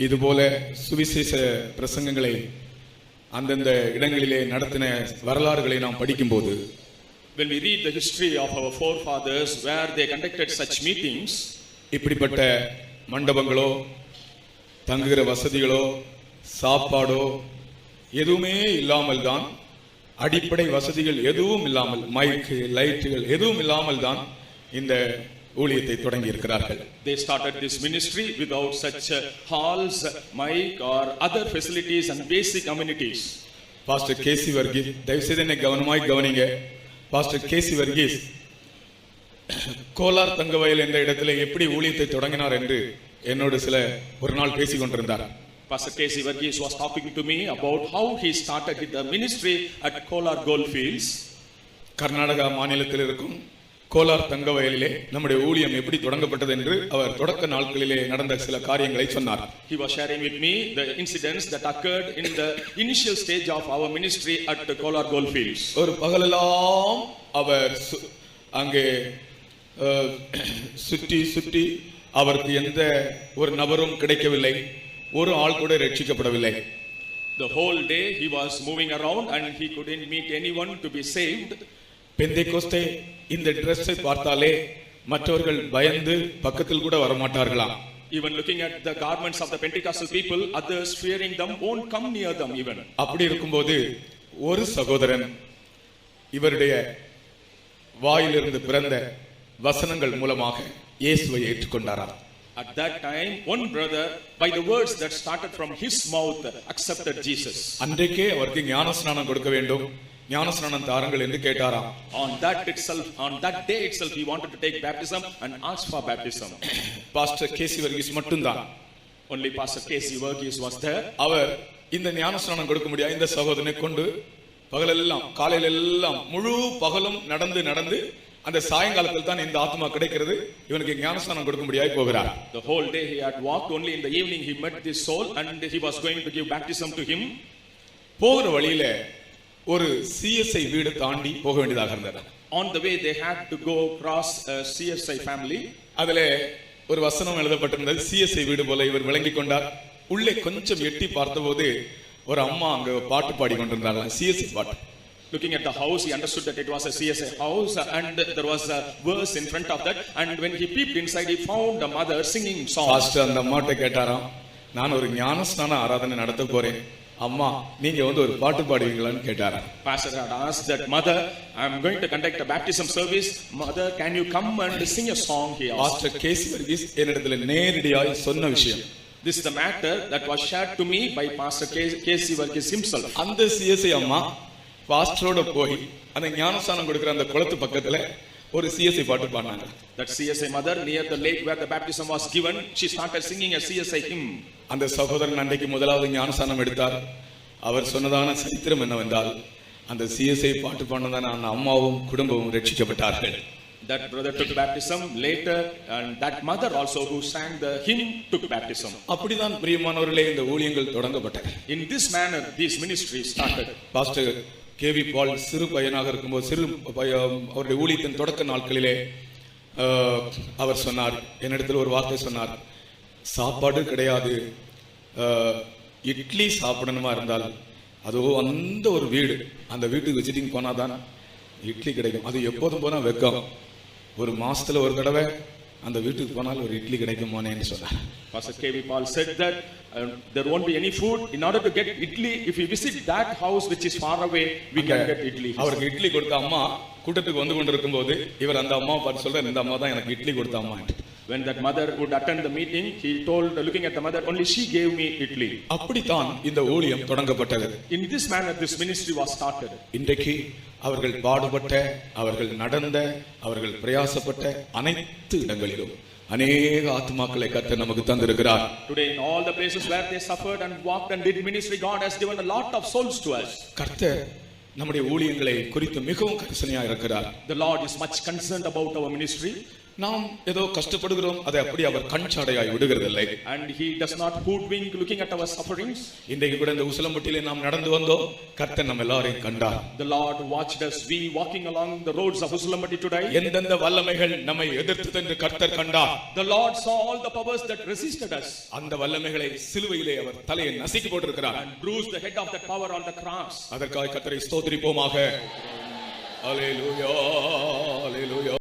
இதுபோல சுவிசேஷ பிரசங்கங்களை அந்தந்த இடங்களிலே நடத்தின வரலாறுகளை நாம் படிக்கும்போது When we read the history of our forefathers where they conducted such meetings, இப்படிப்பட்ட மண்டபங்களோ தங்குகிற வசதிகளோ சாப்பாடோ எதுவுமே இல்லாமல் தான் அடிப்படை வசதிகள் எதுவும் இல்லாமல் மைக்கு லைட்டுகள் எதுவும் இல்லாமல் தான் இந்த ஊழியத்தை தொடங்கி இருக்கிறார்கள் they started this ministry without such uh, halls, mic, or other facilities and basic amenities. Pastor K C Verghese தயவுசெய்து என்னை கவனமாய் கவனிங்க பாஸ்டர் கேசி வர்கீஸ் கோலார் தங்கவயல் என்ற இடத்திலே எப்படி ஊழியத்தை தொடங்கினார் என்று என்னோடு சில ஒரு நாள் பேசிக் கொண்டிருந்தார் Pastor K.C. Varghese was talking to me about how he started the ministry at Kolar Goldfields. Karnataka மாநிலத்தில் இருக்கும் கோலார் தங்க வயலிலே நம்முடைய ஊழியம் எப்படி தொடங்கப்பட்டது என்று அவர் தொடக்க நாட்களிலே நடந்த சில காரியங்களை சொன்னார் He was sharing with me the incidents that occurred in the initial stage of our ministry at the Kolar Goldfields. ஒரு பகலெல்லாம் அவர் அங்கே சுற்றி சுற்றி அவருக்கு எந்த ஒரு நபரும் கிடைக்கவில்லை ஒரு ஆள் கூட ரட்சிக்கப்படவில்லை The whole day he was moving around and he couldn't meet anyone to be saved. பெந்தைக்கோஸ்தே இந்த ட்ரெஸ்ஸை பார்த்தாலே மற்றவர்கள் பயந்து பக்கத்தில் கூட வரமாட்டார்களாம் Even looking at the garments of the Pentecostal people, others fearing them won't come near them even. அப்படி இருக்கும்போது ஒரு சகோதரன் இவருடைய வாயிலிருந்து பிறந்த வசனங்கள் மூலமாக இயேசுவை ஏற்றுக்கொண்டாராம் At that time, one brother, by the words that started from his mouth, accepted Jesus. அன்றைக்கே அவருக்கு ஞானஸ்நானம் கொடுக்க வேண்டும் ஞானஸ்நானம் தாருங்கள் என்று கேட்டாராம் On that itself, on that day itself, he wanted to take baptism and asked for baptism. Pastor K C Verghese மட்டும்தான் Only Pastor K.C. Verghese was there. அவர் இந்த ஞானஸ்நானம் கொடுக்க முடியாது இந்த சகோதரனை கொண்டு பகலெல்லாம் காலையில எல்லாம் முழு பகலும் நடந்து நடந்து அந்த சாயங்காலத்தில் தான் இந்த ஆத்மா கிடைக்கிறது இவனுக்கு ஞானஸ்நானம் கொடுக்க முடியாது போகிறார் The whole day he had walked, only in the evening he met this soul and he was going to give baptism to him. போகிற வழியில ஒரு சிஎஸ்ஐ வீடு தாண்டி போக வேண்டியதாக இருந்தது the way, they had to go across a CSI family. அதுல ஒரு வசனம் எழுதப்பட்டிருந்தது சிஎஸ்ஐ வீடு போல இவர் விளங்கிக் கொண்டார் உள்ளே கொஞ்சம் எட்டி பார்த்தபோது ஒரு அம்மா அங்க பாட்டு பாடி கொண்டிருந்தாங்க சிஎஸ்ஐ பாட்டு Looking at the house, he understood that it was a CSI house and there was a verse in front of that. And when he peeped inside, he found a mother singing songs. Pastor அந்த அம்மாட்ட கேட்டாராம் நான் ஒரு ஞானஸ்நான ஆராதனை நடத்த போறேன் அம்மா நீங்க வந்து ஒரு பாட்டு பாடுவீங்களான்னு கேட்டாராம் Pastor had asked that mother, I'm going to conduct a baptism service. Mother, can you come and sing a song? He asked. Pastor K C Verghese என்னிடத்துல நேரடியாய் சொன்ன விஷயம் This is the matter that was shared to me by Pastor K.C. Verghese himself. அந்த CSI அம்மா பாஸ்டரோட போய் அந்த ஞானஸ்தானம் கொடுக்கிற அந்த குளத்து பக்கத்துல ஒரு சிஎஸ்ஐ பாட்டு பாடினாங்க That CSI mother near the lake where the baptism was given, she started singing a CSI hymn. அந்த சகோதரன் அன்றைக்கு முதலாவது ஞானஸ்தானம் எடுத்தார் அவர் சொன்னதான சரித்திரம் என்னவென்றால் அந்த சிஎஸ்ஐ பாட்டு பாடினதான அந்த அம்மாவும் குடும்பமும் ரட்சிக்கப்பட்டார்கள் That brother took baptism later, and that mother also who sang the hymn took baptism. அப்படிதான் பிரியமானவர்களே இந்த ஊழியங்கள் தொடங்கப்பட்டன In this manner, these ministries started. Pastor K V Paul சிறு பையனாக இருக்கும்போது சிறு அவருடைய ஊழியத்தின் தொடக்க நாட்களிலே அவர் சொன்னார் என்னிடத்தில் ஒரு வார்த்தை சொன்னார். சாப்பாடு கிடையாது. இட்லி சாப்பிடணுமா இருந்தால் அதோ அந்த ஒரு வீடு அந்த வீட்டுக்கு விசிட்டிங் போனாதான்? இட்லி கிடைக்கும். அது எப்போதும் போனால் வெக்கம். ஒரு மாசத்துல ஒரு தடவை அந்த வீட்டுக்கு போனால் ஒரு இட்லி கிடைக்குமானேன்னு சொன்னார் Pastor K.V. Paul said that uh, there won't be any food. In order to get idli, if we visit that house which is far away, we can get idli. அவருக்கு இட்லி கொடுத்த அம்மா கூட்டத்துக்கு வந்து கொண்டிருக்கும் போது இவர் அந்த அம்மாவை பார்த்து சொல்ற இந்த அம்மா தான் எனக்கு இட்லி கொடுத்த அம்மா When that mother would attend the meeting, he told, looking at the mother, only she gave me idli. அப்படித்தான் இந்த ஊழியம் தொடங்கப்பட்டது In this manner, this ministry was started. இன்றைக்கு அவர்கள் பாடுபட்ட அவர்கள் நடந்த அவர்கள் பிரயாசப்பட்ட அனைத்து இடங்களிலும் அநேக ஆத்துமாக்களை கத்த நமக்கு தந்திருக்கிறார் Today, in all the places where they suffered and walked and did ministry, God has given a lot of souls to us. கர்த்தர் நம்முடைய ஊழியங்களை குறித்து மிகவும் கரிசனையா இருக்கிறார் The Lord is much concerned about our ministry. நாம் ஏதோ கஷ்டப்படுகிறோம் அதை அப்படி அவர் கண்சாடையாய் விடுகிறதில்லை. And he does not hoodwink looking at our sufferings. இன்றைக்கு கூட இந்த உசிலம்பட்டியிலே நாம் நடந்து வந்தோம் கர்த்தர் நம்ம எல்லாரையும் கண்டார். The Lord watched us, we walking along the roads of Usulambati today. எந்தெந்த வல்லமைகள் நம்மை எதிர்த்தது என்று கர்த்தர் கண்டார். The Lord saw all the powers that resisted us. அந்த வல்லமைகளை சிலுவையிலே அவர் தலையை நசுக்கி போட்டிருக்கிறார். And bruised the head of that power on the cross. அதற்காக கர்த்தரை ஸ்தோத்திரிப்போமாக. அல்லேலூயா அல்லேலூயா